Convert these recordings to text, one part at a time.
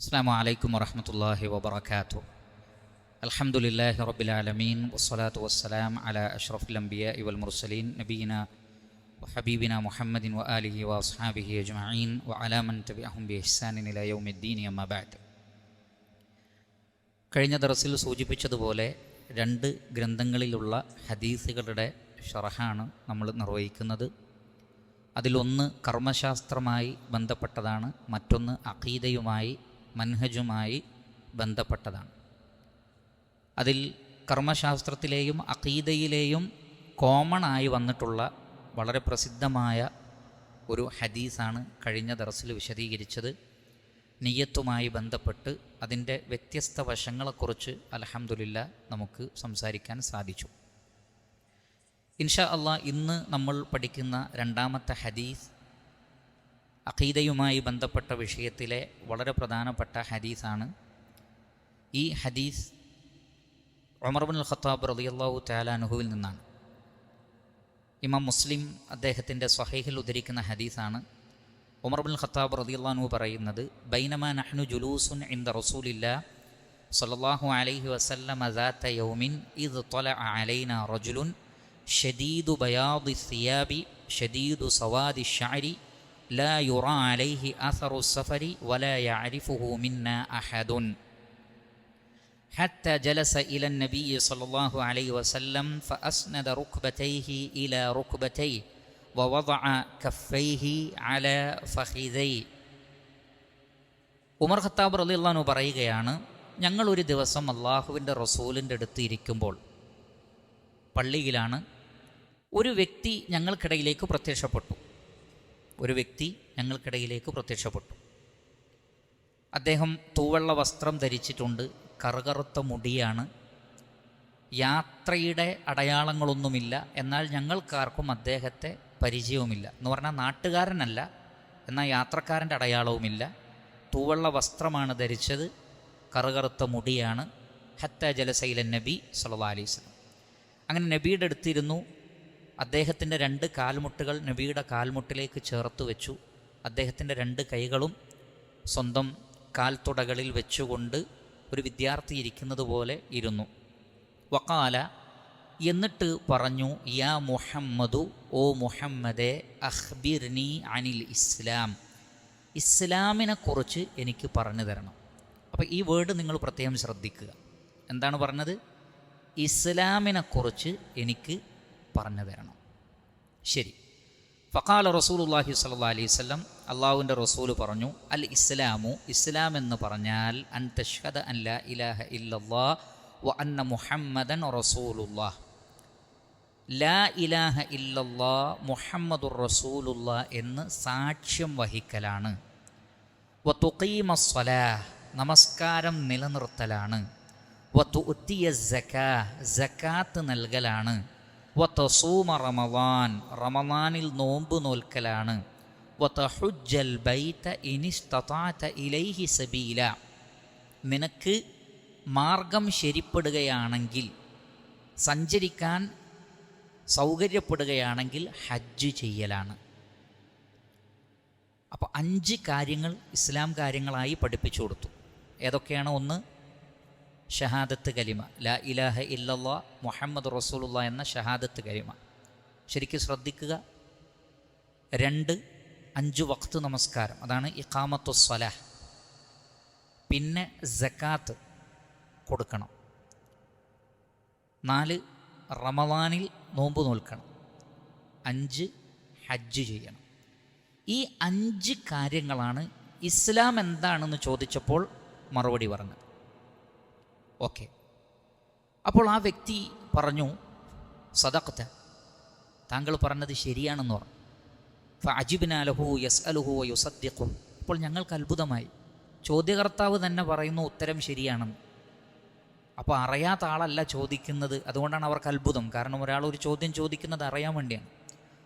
അസ്സാം വലൈക്കും വറഹമത്തല്ലാഹി വബർക്കാത്തു അലഹമുല്ലാഹി റബുലാലമീൻ വസ്സലാത്തു വസ്സലാം അല അഷ്റഫുൽ അംബിയ ഇവൽ മുർസലീൻ. നബീന വഹബീബിന മുഹമ്മദിൻ വ അലിഹി വസ്ഹാബിഹി അജ്മീൻ വ അലാമൻ തബി അഹംബി ഇഹ്സാനിൻ ഇലയൗമുദ്ദീൻ അമ്മബാദ് കഴിഞ്ഞ ദറസിൽ സൂചിപ്പിച്ചതുപോലെ രണ്ട് ഗ്രന്ഥങ്ങളിലുള്ള ഹദീസുകളുടെ ഷറഹാണ് നമ്മൾ നിർവഹിക്കുന്നത്. അതിലൊന്ന് കർമ്മശാസ്ത്രമായി ബന്ധപ്പെട്ടതാണ്. മറ്റൊന്ന് അഖീദയുമായി മൻഹജുമായി ബന്ധപ്പെട്ടതാണ്. അതിൽ കർമ്മശാസ്ത്രത്തിലെയും അഖീദയിലെയും കോമൺ ആയി വന്നിട്ടുള്ള വളരെ പ്രസിദ്ധമായ ഒരു ഹദീസാണ് കഴിഞ്ഞ ദറസിൽ വിശദീകരിച്ചത്. നിയ്യത്തുമായി ബന്ധപ്പെട്ട് അതിന്റെ വ്യത്യസ്ത വശങ്ങളെക്കുറിച്ച് അലഹമുല്ല നമുക്ക് സംസാരിക്കാൻ സാധിച്ചു. ഇൻഷാ അള്ളാ ഇന്ന് നമ്മൾ പഠിക്കുന്ന രണ്ടാമത്തെ ഹദീസ് അഖീദയുമായി ബന്ധപ്പെട്ട വിഷയത്തിലെ വളരെ പ്രധാനപ്പെട്ട ഹദീസാണ്. ഈ ഹദീസ് ഉമർബുൽ ഖത്താബ് റളിയല്ലാഹു താലാനുഹുവിൽ നിന്നാണ്. ഇമാം മുസ്ലിം അദ്ദേഹത്തിന്റെ സ്വഹൈഹിൽ ഉദ്ധരിക്കുന്ന ഹദീസാണ്. ഉമർബുൽ ഖത്താബ് റളിയല്ലാഹു പറയുന്നത് ബൈനമ നഹ്നു ജുലൂസുൻ ഇന്ദ റസൂലില്ല സല്ലല്ലാഹു അലൈഹി വസല്ലമ ദാത്ത യൗമിൻ ഇദ് ത്വല അലൈന റജുലുൻ ഷദീദു ബയാദി സിയാബി ഷദീദു സവാദി ഷാരി لا يرى عليه أثر السفر ولا يعرفه منا أحد حتى جلس إلى النبي صلى الله عليه وسلم فأسند ركبتيه إلى ركبتيه ووضع كفيه على فخذيه ഉമർ ഖത്താബ് റളിയല്ലാഹു പറയുകയാണ് ഞങ്ങൾ ഒരു ദിവസം അള്ളാഹുവിൻ്റെ റസൂലിൻ്റെ അടുത്ത് ഇരിക്കുമ്പോൾ പള്ളിയിലാണ് ഒരു വ്യക്തി ഞങ്ങൾക്കിടയിലേക്ക് പ്രത്യക്ഷപ്പെട്ടു ഒരു വ്യക്തി ഞങ്ങൾക്കിടയിലേക്ക് പ്രത്യക്ഷപ്പെട്ടു. അദ്ദേഹം തൂവെള്ള വസ്ത്രം ധരിച്ചിട്ടുണ്ട്. കറുകറുത്ത മുടിയാണ്. യാത്രയുടെ അടയാളങ്ങളൊന്നുമില്ല. എന്നാൽ ഞങ്ങൾക്കാർക്കും അദ്ദേഹത്തെ പരിചയവുമില്ല. എന്ന് പറഞ്ഞാൽ നാട്ടുകാരനല്ല. എന്നാൽ യാത്രക്കാരന്റെ അടയാളവുമില്ല. തൂവെള്ള വസ്ത്രമാണ് ധരിച്ചത്. കറുകറുത്ത മുടിയാണ്. ഹത്ത ജലസൈലൻ നബി സല്ലാ അലൈസ് അങ്ങനെ നബിയുടെ അടുത്തിരുന്നു. അദ്ദേഹത്തിന്റെ രണ്ട് കാൽമുട്ടുകൾ നബിയുടെ കാൽമുട്ടിലേക്ക് ചേർത്ത് വെച്ചു. അദ്ദേഹത്തിന്റെ രണ്ട് കൈകളും സ്വന്തം കാൽത്തുടകളിൽ വെച്ചുകൊണ്ട് ഒരു വിദ്യാർത്ഥി ഇരിക്കുന്നത് പോലെ ഇരുന്നു. വക്കാല എന്നിട്ട് പറഞ്ഞു യാ മുഹമ്മദു ഓ മുഹമ്മദെ അഹ്ബിർനി അനിൽ ഇസ്ലാം. ഇസ്ലാമിനെക്കുറിച്ച് എനിക്ക് പറഞ്ഞു തരണം. അപ്പോൾ ഈ വേർഡ് നിങ്ങൾ പ്രത്യേകം ശ്രദ്ധിക്കുക. എന്താണ് പറഞ്ഞത്? ഇസ്ലാമിനെക്കുറിച്ച് എനിക്ക് പറഞ്ഞു തരണം ശരി. ഫക്കാല റസൂലുല്ലാഹി സല്ലാ അലൈഹി സ്വലം അള്ളാഹുവിന്റെ റസൂൽ പറഞ്ഞു അൽ ഇസ്ലാമു ഇസ്ലാം എന്ന് പറഞ്ഞാൽ അൻ തഷ്ഹദ് അൻ ഇലാഹ ഇല്ലല്ലാ വ അന്ന മുഹമ്മദൻ റസൂലുല്ലാഹ് ലാ ഇലാഹ ഇല്ലല്ലാ മുഹമ്മദുർ റസൂലുള്ള എന്ന് സാക്ഷ്യം വഹിക്കലാണ്. വ തുക്കീമ സ്വലാഹ് നമസ്കാരം നിലനിർത്തലാണ്. വ തുത്തിയ സക്കാ സക്കാത്ത് നൽകലാണ്. വത്തസൂമ റമദാൻ റമദാനിൽ നോമ്പ് നോൽക്കലാണ്. ഇലൈഹി സബീല. നിനക്ക് മാർഗം ശരിപ്പെടുകയാണെങ്കിൽ സഞ്ചരിക്കാൻ സൗകര്യപ്പെടുകയാണെങ്കിൽ ഹജ്ജ് ചെയ്യലാണ്. അപ്പോൾ അഞ്ച് കാര്യങ്ങൾ ഇസ്ലാം കാര്യങ്ങളായി പഠിപ്പിച്ചു കൊടുത്തു. ഏതൊക്കെയാണ് ഒന്ന്? ഷഹാദത്ത് കലിമ. ലാ ഇലാഹ ഇല്ലല്ലാ മുഹമ്മദ് റസൂലുള്ള എന്ന ഷഹാദത്ത് കലിമ. ശരിക്കും ശ്രദ്ധിക്കുക. രണ്ട് അഞ്ച് വക്ത് നമസ്കാരം. അതാണ് ഇഖാമത്തു സ്വലാഹ്. പിന്നെ ജക്കാത്ത് കൊടുക്കണം. നാല് റമവാനിൽ നോമ്പ് നോൽക്കണം. അഞ്ച് ഹജ്ജ് ചെയ്യണം. ഈ അഞ്ച് കാര്യങ്ങളാണ് ഇസ്ലാം എന്താണെന്ന് ചോദിച്ചപ്പോൾ മറുപടി പറഞ്ഞത്. ഓക്കെ. അപ്പോൾ ആ വ്യക്തി പറഞ്ഞു സദക്ത താങ്കൾ പറഞ്ഞത് ശരിയാണെന്ന് പറഞ്ഞു. അജിബിനാലഹു യസ് അലുഹു യുസദ്ദിഖു അപ്പോൾ ഞങ്ങൾക്ക് അത്ഭുതമായി. ചോദ്യകർത്താവ് തന്നെ പറയുന്നു ഉത്തരം ശരിയാണെന്ന്. അപ്പോൾ അറിയാത്ത ആളല്ല ചോദിക്കുന്നത് അതുകൊണ്ടാണ് അവർക്ക് അത്ഭുതം. കാരണം ഒരാൾ ഒരു ചോദ്യം ചോദിക്കുന്നത് അറിയാൻ വേണ്ടിയാണ്.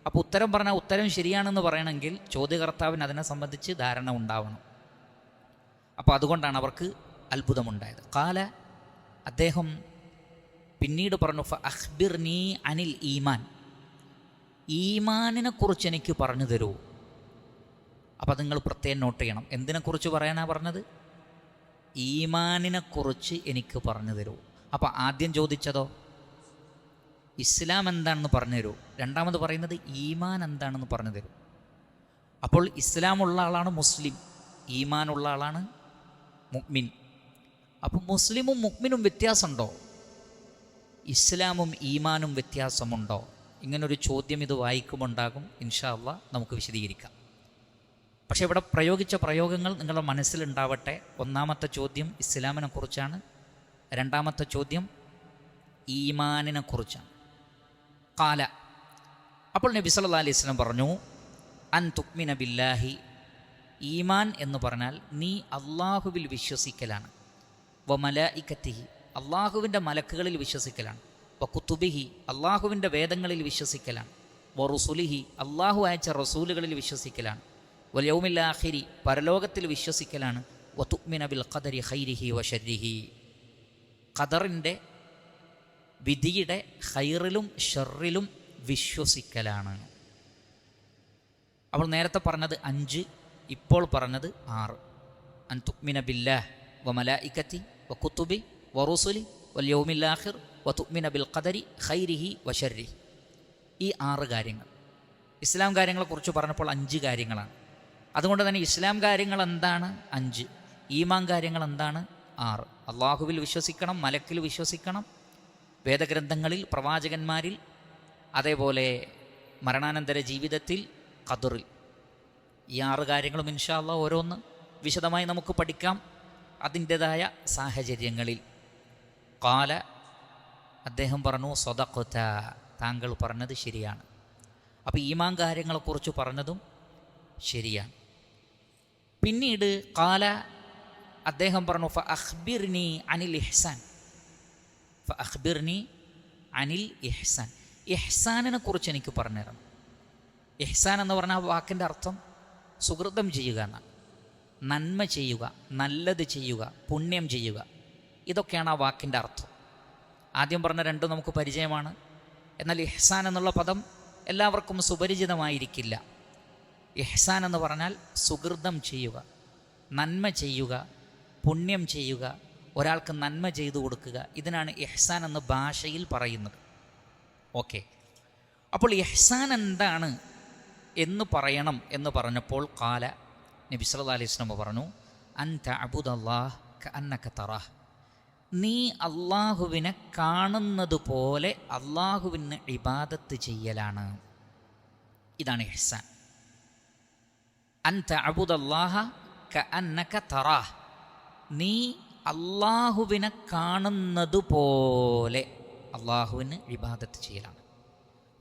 അപ്പോൾ ഉത്തരം പറഞ്ഞാൽ ഉത്തരം ശരിയാണെന്ന് പറയണമെങ്കിൽ ചോദ്യകർത്താവിന് അതിനെ സംബന്ധിച്ച് ധാരണ ഉണ്ടാവണം. അപ്പോൾ അതുകൊണ്ടാണ് അവർക്ക് അത്ഭുതമുണ്ടായത്. കാല അദ്ദേഹം പിന്നീട് പറഞ്ഞു ഫ നീ അനിൽ ഈമാൻ. ഈമാനിനെ കുറിച്ച് എനിക്ക് പറഞ്ഞു തരൂ. അപ്പോൾ നിങ്ങൾ പ്രത്യേകം നോട്ട് ചെയ്യണം. എന്തിനെക്കുറിച്ച് പറയാനാ പറഞ്ഞത്? ഈമാനിനെക്കുറിച്ച് എനിക്ക് പറഞ്ഞു തരൂ. അപ്പോൾ ആദ്യം ചോദിച്ചതോ? ഇസ്ലാം എന്താണെന്ന് പറഞ്ഞു തരൂ. രണ്ടാമത് പറയുന്നത് ഈമാൻ എന്താണെന്ന് പറഞ്ഞു തരൂ. അപ്പോൾ ഇസ്ലാമുള്ള ആളാണ് മുസ്ലിം. ഈമാനുള്ള ആളാണ് മുക്മിൻ അപ്പോൾ മുസ്ലിമും മുക്മിനും വ്യത്യാസമുണ്ടോ? ഇസ്ലാമും ഈമാനും വ്യത്യാസമുണ്ടോ? ഇങ്ങനൊരു ചോദ്യം ഇത് വായിക്കുമുണ്ടാകും ഇൻഷാ അള്ളാ നമുക്ക് വിശദീകരിക്കാം. പക്ഷേ ഇവിടെ പ്രയോഗിച്ച പ്രയോഗങ്ങൾ നിങ്ങളുടെ മനസ്സിലുണ്ടാവട്ടെ. ഒന്നാമത്തെ ചോദ്യം ഇസ്ലാമിനെ കുറിച്ചാണ് രണ്ടാമത്തെ ചോദ്യം ഈമാനിനെ കുറിച്ചാണ് കാല അപ്പോൾ നബി സല്ലല്ലാഹു അലൈഹി ഇസ്ലാം പറഞ്ഞു അൻ തുക്മിന ബില്ലാഹി. ഈമാൻ എന്ന് പറഞ്ഞാൽ നീ അള്ളാഹുവിൽ വിശ്വസിക്കലാണ്. വ ഇക്കത്തിഹി അള്ളാഹുവിന്റെ മലക്കുകളിൽ വിശ്വസിക്കലാണ്. വ കുത്തുബിഹി അള്ളാഹുവിന്റെ വേദങ്ങളിൽ വിശ്വസിക്കലാണ്. വ റുസുലിഹി അള്ളാഹു അയച്ച റസൂലുകളിൽ വിശ്വസിക്കലാണ്. വൽ യൗമില്ലാഹിരി പരലോകത്തിൽ വിശ്വസിക്കലാണ്. വ തുക്മിന ബിൽ ഖദരി ഹൈരിഹി വ ഷർരിഹി ഖദറിന്റെ വിധിയുടെ ഹൈറിലും ഷെറിലും വിശ്വസിക്കലാണ്. അവൾ നേരത്തെ പറഞ്ഞത് അഞ്ച് ഇപ്പോൾ പറഞ്ഞത് ആറ്. അൻ തുക്മിന ബില്ലാഹ് വ മലായിക്കത്തി വ കുത്തുബി വ റുസുലി വൽ യൗമില്ലാഹിർ വ തുക്മിന ബിൽ ഖദരി ഖൈരിഹി വ ഷർരി ഈ ആറ് കാര്യങ്ങൾ. ഇസ്ലാം കാര്യങ്ങളെക്കുറിച്ച് പറഞ്ഞപ്പോൾ അഞ്ച് കാര്യങ്ങളാണ്. അതുകൊണ്ട് തന്നെ ഇസ്ലാം കാര്യങ്ങൾ എന്താണ്? അഞ്ച്. ഈമാൻ കാര്യങ്ങൾ എന്താണ്? ആറ്. അള്ളാഹുവിൽ വിശ്വസിക്കണം മലക്കിൽ വിശ്വസിക്കണം വേദഗ്രന്ഥങ്ങളിൽ പ്രവാചകന്മാരിൽ അതേപോലെ മരണാനന്തര ജീവിതത്തിൽ ഖദറിൽ. ഈ ആറ് കാര്യങ്ങളും ഇൻഷാല്ല ഓരോന്ന് വിശദമായി നമുക്ക് പഠിക്കാം. അതിന്റെതായ സാഹചര്യങ്ങളിൽ. കാല അദ്ദേഹം പറഞ്ഞു സ്വതക്കൊത്ത താങ്കൾ പറഞ്ഞത് ശരിയാണ്. അപ്പോൾ ഈമാൻ കാര്യങ്ങളെക്കുറിച്ച് പറഞ്ഞതും ശരിയാണ്. പിന്നീട് കാല അദ്ദേഹം പറഞ്ഞു ഫ അഖ്ബിർനി അനിൽ ഇഹ്സാൻ. ഫ അഖ്ബിർനി അനിൽ ഇഹ്സാൻ. ഇഹ്സാനിനെ കുറിച്ച് എനിക്ക് പറഞ്ഞു തരണം ഇഹ്സാൻ എന്ന് പറഞ്ഞാൽ വാക്കിന്റെ അർത്ഥം സുഹൃതം ചെയ്യുക എന്നാണ്. നന്മ ചെയ്യുക നല്ലത് ചെയ്യുക പുണ്യം ചെയ്യുക. ഇതൊക്കെയാണ് ആ വാക്കിന്റെ അർത്ഥം. ആദ്യം പറഞ്ഞ രണ്ടും നമുക്ക് പരിചയമാണ്. എന്നാൽ ഇഹ്സാൻ എന്നുള്ള പദം എല്ലാവർക്കും സുപരിചിതമായിരിക്കില്ല. ഇഹ്സാൻ എന്ന് പറഞ്ഞാൽ സുഹൃതം ചെയ്യുക നന്മ ചെയ്യുക പുണ്യം ചെയ്യുക ഒരാൾക്ക് നന്മ ചെയ്തു കൊടുക്കുക. ഇതിനാണ് ഇഹ്സാൻ എന്ന് ഭാഷയിൽ പറയുന്നത്. ഓക്കെ. അപ്പോൾ ഇഹ്സാൻ എന്താണ് എന്ന് പറയണം എന്ന് പറഞ്ഞപ്പോൾ കാല നബി സല്ലാ അലൈഹി വസല്ലം പറഞ്ഞു അൻത അബുദ് കഅന്നക തറാഹ്. നീ അള്ളാഹുവിനെ കാണുന്നത് പോലെ അള്ളാഹുവിന് ഇബാദത്ത് ചെയ്യലാണ്. ഇതാണ് ഇഹ്സാൻ. അൻത തഅബുദല്ലാഹ കഅന്നക തറാഹ്. നീ അള്ളാഹുവിനെ കാണുന്നത് പോലെ അള്ളാഹുവിന് ഇബാദത്ത് ചെയ്യലാണ്.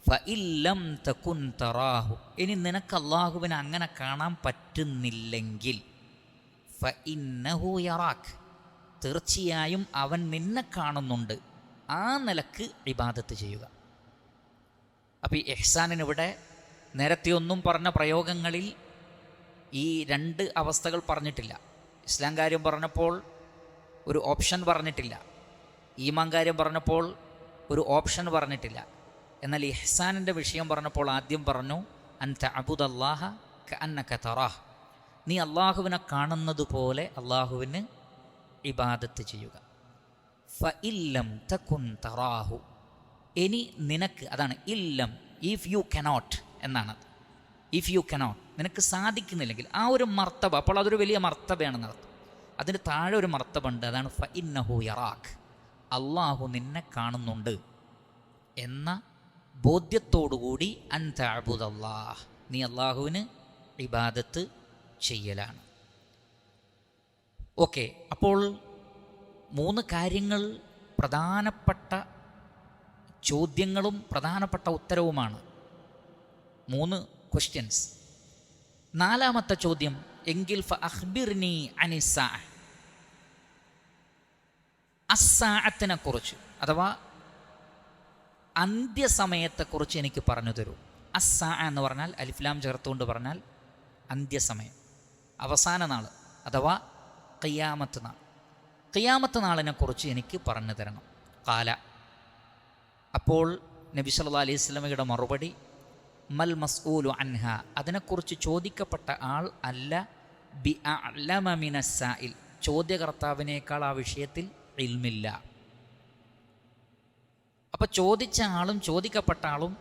ഫഇല്ലം തകുൻ തറാഹു. ഇനി നിനക്ക് അള്ളാഹുവിനെ അങ്ങനെ കാണാൻ പറ്റുന്നില്ലെങ്കിൽ ഫഇന്നഹു യറാഖ് തീർച്ചയായും അവൻ നിന്നെ കാണുന്നുണ്ട്. ആ നിലയ്ക്ക് ഇബാദത്ത് ചെയ്യുക. അപ്പോൾ ഈ എഹ്സാനിനിവിടെ നേരത്തെ ഒന്നും പറഞ്ഞ പ്രയോഗങ്ങളിൽ ഈ രണ്ട് അവസ്ഥകൾ പറഞ്ഞിട്ടില്ല. ഇസ്ലാം കാര്യം പറഞ്ഞപ്പോൾ ഒരു ഓപ്ഷൻ പറഞ്ഞിട്ടില്ല. ഈമാൻ കാര്യം പറഞ്ഞപ്പോൾ ഒരു ഓപ്ഷൻ പറഞ്ഞിട്ടില്ല. എന്നാൽ ഇഹ്സാനിന്റെ വിഷയം പറഞ്ഞപ്പോൾ ആദ്യം പറഞ്ഞു അൻത അബുദ് അള്ളാഹ തറാഹ്. നീ അള്ളാഹുവിനെ കാണുന്നത് പോലെ അള്ളാഹുവിന് ഇബാദത്ത് ചെയ്യുക. ഫ ഇല്ലം തകുൻ തറാഹു. ഇനി നിനക്ക് അതാണ് ഇല്ലം ഇഫ് യു കനോട്ട് എന്നാണ് ഇഫ് യു കനോട്ട് നിനക്ക് സാധിക്കുന്നില്ലെങ്കിൽ ആ ഒരു മർത്തബ അപ്പോൾ അതൊരു വലിയ മർത്തബയാണെന്ന് അർത്ഥം. അതിന് താഴെ ഒരു മർത്തബുണ്ട് അതാണ് ഫ ഇന്നഹു യറാഖ് അള്ളാഹു നിന്നെ കാണുന്നുണ്ട് എന്ന ബോധ്യത്തോടുകൂടി അൻ തഅബുദല്ലാഹ്. നീ അള്ളാഹുവിന് ഇബാദത്ത് ചെയ്യലാണ്. ഓക്കെ അപ്പോൾ മൂന്ന് കാര്യങ്ങൾ പ്രധാനപ്പെട്ട ചോദ്യങ്ങളും പ്രധാനപ്പെട്ട ഉത്തരവുമാണ്. മൂന്ന് ക്വസ്റ്റ്യൻസ് നാലാമത്തെ ചോദ്യം എങ്കിൽ ഫ അഹ്ബിർനി അനിസ അസാഅത്തിനെ കുറിച്ച് അഥവാ അന്ത്യസമയത്തെക്കുറിച്ച് എനിക്ക് പറഞ്ഞു തരൂ. അസ എന്ന് പറഞ്ഞാൽ അലിഫ്ലാം ചേർത്തുകൊണ്ട് പറഞ്ഞാൽ അന്ത്യസമയം. അവസാന നാൾ അഥവാ കയ്യാമത്ത് നാൾ. കയ്യാമത്ത് നാളിനെക്കുറിച്ച് എനിക്ക് പറഞ്ഞു തരണം. കാല അപ്പോൾ നബി സല്ലാ അലൈഹി സ്വലമയുടെ മറുപടി മൽ മസ്ഊലു അൻഹ അതിനെക്കുറിച്ച് ചോദിക്കപ്പെട്ട ആൾ അല്ല ബി അലമിനസായിൽ ചോദ്യകർത്താവിനേക്കാൾ ആ വിഷയത്തിൽ ഇൽമില്ല. അപ്പോൾ ചോദിച്ച ആളും ചോദിക്കപ്പെട്ട ആളും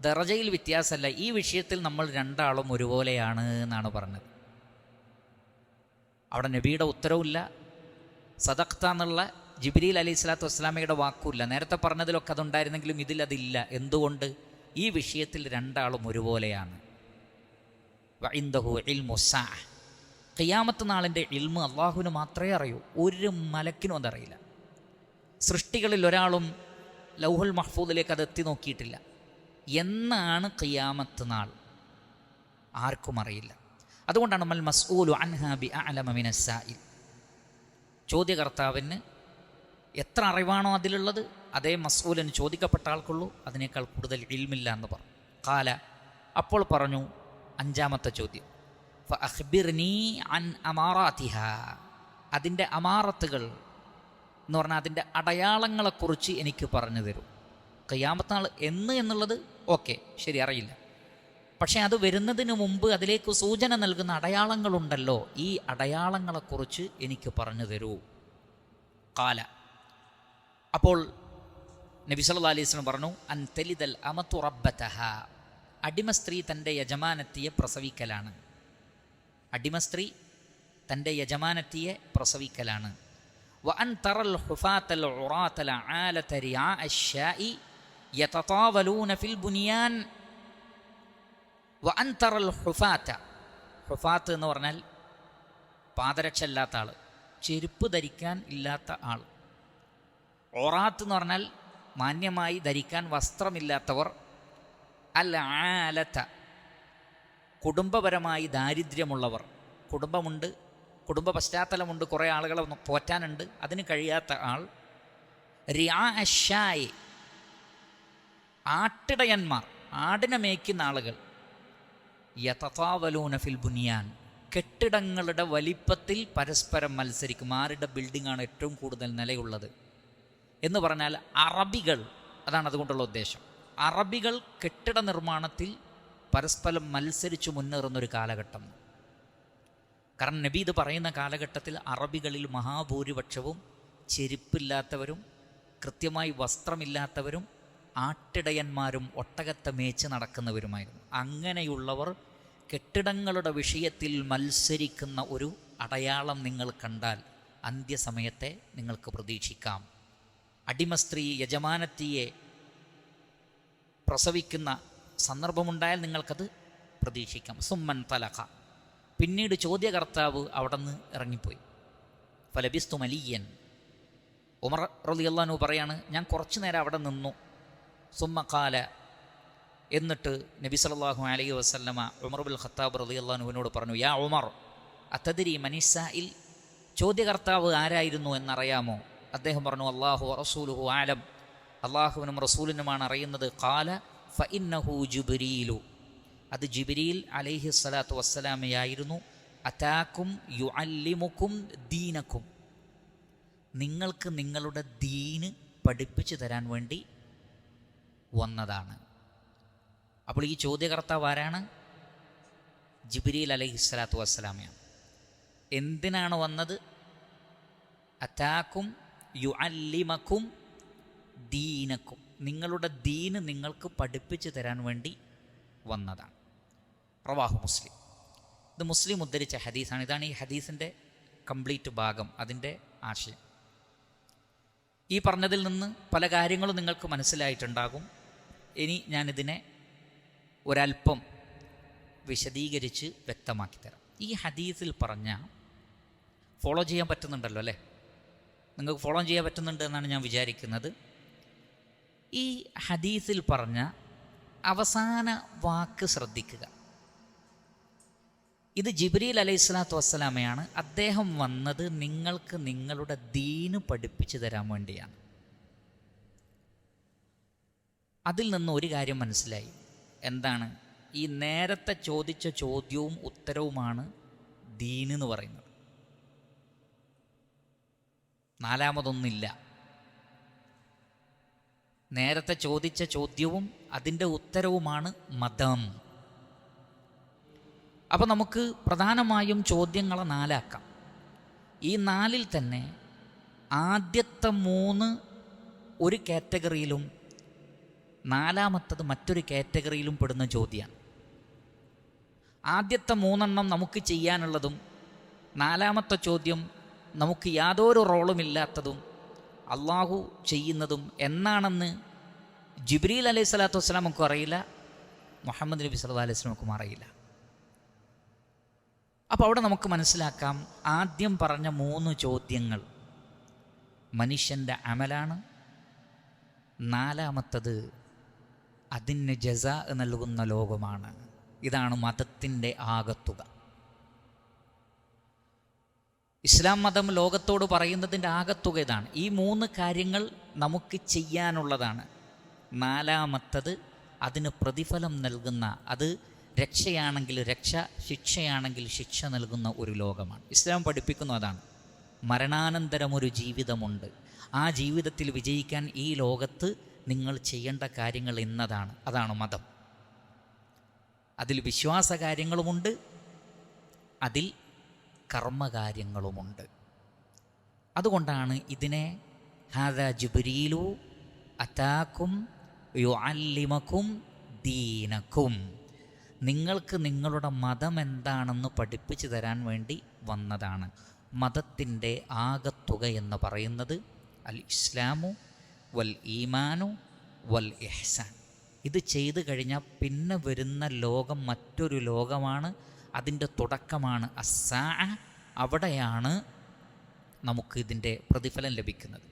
ദറജയിൽ വ്യത്യാസമല്ല. ഈ വിഷയത്തിൽ നമ്മൾ രണ്ടാളും ഒരുപോലെയാണ് എന്നാണ് പറഞ്ഞത്. അവിടെ നബിയുടെ ഉത്തരവില്ല സദക്ത എന്നുള്ള ജിബ്രീൽ അലി സ്വലാത്തു വസ്സലാമയുടെ വാക്കുമില്ല. നേരത്തെ പറഞ്ഞതിലൊക്കെ അതുണ്ടായിരുന്നെങ്കിലും ഇതിലതില്ല എന്തുകൊണ്ട്? ഈ വിഷയത്തിൽ രണ്ടാളും ഒരുപോലെയാണ്. ഖിയാമത്ത് നാളിന്റെ ഇൽമ് അള്ളാഹുവിന് മാത്രമേ അറിയൂ. ഒരു മലക്കിനും അതറിയില്ല. സൃഷ്ടികളിൽ ഒരാളും ലൗഹുൽ മഹ്ഫൂദിലേക്ക് അത് എത്തി നോക്കിയിട്ടില്ല. എന്നാണ് ഖിയാമത്ത് നാൾ? ആർക്കും അറിയില്ല. അതുകൊണ്ടാണ് മൽ മസ്ഊലു അൻഹാബി അലമിനസായി ചോദ്യകർത്താവിന് എത്ര അറിവാണോ അതിലുള്ളത്? അതേ മസ്ഊലിന് ചോദിക്കപ്പെട്ട ആൾക്കുള്ളൂ. അതിനേക്കാൾ കൂടുതൽ ഇൽമില്ല എന്ന് പറഞ്ഞു. കാല അപ്പോൾ പറഞ്ഞു അഞ്ചാമത്തെ ചോദ്യം. അൻ അമാറാത്തിഹ. അതിന്റെ അമാറത്തുകൾ എന്ന് പറഞ്ഞാൽ അതിന്റെ അടയാളങ്ങളെക്കുറിച്ച് എനിക്ക് പറഞ്ഞു തരും. കയ്യാമത്തനാൾ എന്ന് എന്നുള്ളത് ഓക്കെ ശരി അറിയില്ല. പക്ഷേ അത് വരുന്നതിന് മുമ്പ് അതിലേക്ക് സൂചന നൽകുന്ന അടയാളങ്ങളുണ്ടല്ലോ ഈ അടയാളങ്ങളെക്കുറിച്ച് എനിക്ക് പറഞ്ഞു തരൂ. കാല. അപ്പോൾ നബി സല്ലല്ലാഹു അലൈഹി വസല്ലം പറഞ്ഞു അൻ തെലിതൽ അമത്തു റബ്ബതഹ. അടിമ സ്ത്രീ തന്റെ യജമാനത്തിയെ പ്രസവിക്കലാണ്. അടിമ സ്ത്രീ തന്റെ യജമാനത്തിയെ പ്രസവിക്കലാണ്. وأن ترى الحفاة العراة العالة رعاء الشاء يتطاولون في البنيان وأن ترى الحفاة ഹുഫാത്ത് എന്ന് പറഞ്ഞാൽ പാദരക്ഷ ഇല്ലാത്ത ആൾ ചെരുപ്പ് ധരിക്കാൻ ഇല്ലാത്ത ആൾ ഒറാത്ത് എന്ന് പറഞ്ഞാൽ മാന്യമായി ധരിക്കാൻ വസ്ത്രമില്ലാത്തവർ അൽ ആലത്ത കുടുംബപരമായി ദാരിദ്ര്യമുള്ളവർ കുടുംബമുണ്ട് കുടുംബ പശ്ചാത്തലമുണ്ട് കുറേ ആളുകളെ ഒന്ന് പോറ്റാനുണ്ട്. അതിന് കഴിയാത്ത ആൾ റിയാ അഷായി ആട്ടിടയന്മാർ ആടിനെ മേയ്ക്കുന്ന ആളുകൾ. യഥാവലൂന ഫിൽ ബുനിയാൻ കെട്ടിടങ്ങളുടെ വലിപ്പത്തിൽ പരസ്പരം മത്സരിക്കും. ആരുടെ ബിൽഡിങ്ങാണ് ഏറ്റവും കൂടുതൽ നിലയുള്ളത്? എന്ന് പറഞ്ഞാൽ അറബികൾ. അതാണ് അതുകൊണ്ടുള്ള ഉദ്ദേശം. അറബികൾ കെട്ടിട നിർമ്മാണത്തിൽ പരസ്പരം മത്സരിച്ചു മുന്നേറുന്നൊരു കാലഘട്ടം. കാരണം നബി ഇത് പറയുന്ന കാലഘട്ടത്തിൽ അറബികളിൽ മഹാഭൂരിപക്ഷവും ചെരുപ്പില്ലാത്തവരും കൃത്യമായി വസ്ത്രമില്ലാത്തവരും ആട്ടിടയന്മാരും ഒട്ടകത്തെ മേച്ച് നടക്കുന്നവരുമായിരുന്നു. അങ്ങനെയുള്ളവർ കെട്ടിടങ്ങളുടെ വിഷയത്തിൽ മത്സരിക്കുന്ന ഒരു അടയാളം നിങ്ങൾ കണ്ടാൽ അന്ത്യസമയത്തെ നിങ്ങൾക്ക് പ്രതീക്ഷിക്കാം. അടിമ സ്ത്രീ യജമാനത്തിയെ പ്രസവിക്കുന്ന സന്ദർഭമുണ്ടായാൽ നിങ്ങൾക്കത് പ്രതീക്ഷിക്കാം. സുമ്മൻ തലഖ. പിന്നീട് ചോദ്യകർത്താവ് അവിടെ നിന്ന് ഇറങ്ങിപ്പോയി. ഫലബിസ്തു മലിയൻ. ഉമർ റളിയല്ലാഹു പറയാണ് ഞാൻ കുറച്ചു നേരം അവിടെ നിന്നു. സുമ്മക്കാല എന്നിട്ട് നബി സല്ലല്ലാഹു അലൈഹി വസല്ലമ ഉമർ ബിൽ ഖത്താബ് അള്ളാനുവിനോട് പറഞ്ഞു യാ ഉമർ അത്തതിരി മനിസായിൽ ചോദ്യകർത്താവ് ആരായിരുന്നു എന്നറിയാമോ? അദ്ദേഹം പറഞ്ഞു അള്ളാഹു റസൂലുഹു ആലം അള്ളാഹുവിനും റസൂലിനുമാണ് അറിയുന്നത് കാല ഫ ഇന്നഹു ജുബരീലു. അത് ജിബിരിയിൽ അലൈഹി സ്വലാത്തു വസ്സലാമയായിരുന്നു. അതാക്കും യു അല്ലിമുക്കും ദീനക്കും. നിങ്ങൾക്ക് നിങ്ങളുടെ ദീന് പഠിപ്പിച്ചു തരാൻ വേണ്ടി വന്നതാണ്. അപ്പോൾ ഈ ചോദ്യകർത്താവ് ആരാണ്? ജിബിരിയിൽ അലൈഹി സ്വലാത്തു വസ്സലാമയാണ്. എന്തിനാണ് വന്നത്? അതാക്കും യു അല്ലിമക്കും ദീനക്കും. നിങ്ങളുടെ ദീന് നിങ്ങൾക്ക് പഠിപ്പിച്ചു തരാൻ വേണ്ടി വന്നതാണ്. റവാഹു മുസ്ലിം. ഇത് മുസ്ലിം ഉദ്ധരിച്ച ഹദീസാണ്. ഇതാണ് ഈ ഹദീസിന്റെ കംപ്ലീറ്റ് ഭാഗം അതിന്റെ ആശയം. ഈ പറഞ്ഞതിൽ നിന്ന് പല കാര്യങ്ങളും നിങ്ങൾക്ക് മനസ്സിലായിട്ടുണ്ടാകും. ഇനി ഞാനിതിനെ ഒരല്പം വിശദീകരിച്ച് വ്യക്തമാക്കി തരാം ഈ ഹദീസിൽ പറഞ്ഞ ഫോളോ ചെയ്യാൻ പറ്റുന്നുണ്ടല്ലോ അല്ലേ? നിങ്ങൾക്ക് ഫോളോ ചെയ്യാൻ പറ്റുന്നുണ്ട് എന്നാണ് ഞാൻ വിചാരിക്കുന്നത്. ഈ ഹദീസിൽ പറഞ്ഞ അവസാന വാക്ക് ശ്രദ്ധിക്കുക. ഇത് ജിബ്രീൽ അലൈഹി സ്വലാത്തു വസ്സലാമയാണ്. അദ്ദേഹം വന്നത് നിങ്ങൾക്ക് നിങ്ങളുടെ ദീന് പഠിപ്പിച്ചു തരാൻ വേണ്ടിയാണ്. അതിൽ നിന്ന് ഒരു കാര്യം മനസ്സിലായി. എന്താണ്? ഈ നേരത്തെ ചോദിച്ച ചോദ്യവും ഉത്തരവുമാണ് ദീന് എന്ന് പറയുന്നത്. നാലാമതൊന്നില്ല നേരത്തെ ചോദിച്ച ചോദ്യവും അതിന്റെ ഉത്തരവുമാണ് മതം. അപ്പോൾ നമുക്ക് പ്രധാനമായും ചോദ്യങ്ങളെ നാലാക്കാം. ഈ നാലിൽ തന്നെ ആദ്യത്തെ മൂന്ന് ഒരു കാറ്റഗറിയിലും നാലാമത്തത് മറ്റൊരു കാറ്റഗറിയിലും പെടുന്ന ചോദ്യമാണ് ആദ്യത്തെ മൂന്നെണ്ണം നമുക്ക് ചെയ്യാനുള്ളതും നാലാമത്തെ ചോദ്യം നമുക്ക് യാതൊരു റോളുമില്ലാത്തതും അള്ളാഹു ചെയ്യുന്നതും എന്നാണെന്ന് ജിബ്രീൽ അലൈഹി സ്വലാത്തു വസ്സലാമക്കും അറിയില്ല മുഹമ്മദ് നബി സല്ലാ അലൈഹി സ്വലമക്കും അറിയില്ല. അപ്പോൾ അവിടെ നമുക്ക് മനസ്സിലാക്കാം ആദ്യം പറഞ്ഞ മൂന്ന് ചോദ്യങ്ങൾ. മനുഷ്യന്റെ അമലാണ്. നാലാമത്തത് അതിന് ജസ നൽകുന്ന ലോകമാണ്. ഇതാണ് മതത്തിന്റെ ആകത്തുക. ഇസ്ലാം മതം ലോകത്തോട് പറയുന്നതിന്റെ ആകത്തുക ഇതാണ്. ഈ മൂന്ന് കാര്യങ്ങൾ നമുക്ക് ചെയ്യാനുള്ളതാണ്. നാലാമത്തത് അതിന് പ്രതിഫലം നൽകുന്ന അത് രക്ഷയാണെങ്കിൽ രക്ഷ ശിക്ഷയാണെങ്കിൽ ശിക്ഷ നൽകുന്ന ഒരു ലോകമാണ്. ഇസ്ലാം പഠിപ്പിക്കുന്നു അതാണ്. മരണാനന്തരമൊരു ജീവിതമുണ്ട്. ആ ജീവിതത്തിൽ വിജയിക്കാൻ ഈ ലോകത്ത് നിങ്ങൾ ചെയ്യേണ്ട കാര്യങ്ങൾ ഇന്നതാണ്. അതാണ് മതം. അതിൽ വിശ്വാസ കാര്യങ്ങളുമുണ്ട് അതിൽ കർമ്മകാര്യങ്ങളുമുണ്ട്. അതുകൊണ്ടാണ് ഇതിനെ ഹാദ ജുബരീലു അതാക്കും യുഅല്ലിമക്കും ദീനക്കും നിങ്ങൾക്ക് നിങ്ങളുടെ മതം എന്താണെന്ന് പഠിപ്പിച്ചു തരാൻ വേണ്ടി വന്നതാണ്. മതത്തിന്റെ ആകത്തുക എന്ന് പറയുന്നത് അൽ ഇസ്ലാമു വൽ ഈമാനു വൽ എഹ്സാൻ ഇത് ചെയ്തു കഴിഞ്ഞാൽ പിന്നെ വരുന്ന ലോകം മറ്റൊരു ലോകമാണ്. അതിന്റെ തുടക്കമാണ് അസാ അവിടെയാണ് നമുക്ക് ഇതിന്റെ പ്രതിഫലം ലഭിക്കുന്നത്.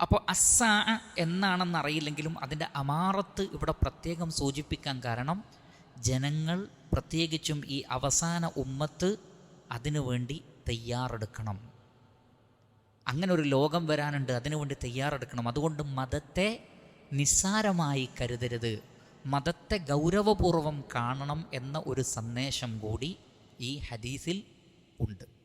അപ്പോൾ അസാ എന്നാണെന്നറിയില്ലെങ്കിലും അതിന്റെ അമാറത്ത് ഇവിടെ പ്രത്യേകം സൂചിപ്പിക്കാൻ കാരണം ജനങ്ങൾ പ്രത്യേകിച്ചും ഈ അവസാന ഉമ്മത്ത് അതിനു വേണ്ടി തയ്യാറെടുക്കണം. അങ്ങനെ ഒരു ലോകം വരാനുണ്ട് അതിനുവേണ്ടി തയ്യാറെടുക്കണം. അതുകൊണ്ട് മതത്തെ നിസ്സാരമായി കരുതരുത്. മതത്തെ ഗൗരവപൂർവം കാണണം എന്ന ഒരു സന്ദേശം കൂടി ഈ ഹദീസിൽ ഉണ്ട്.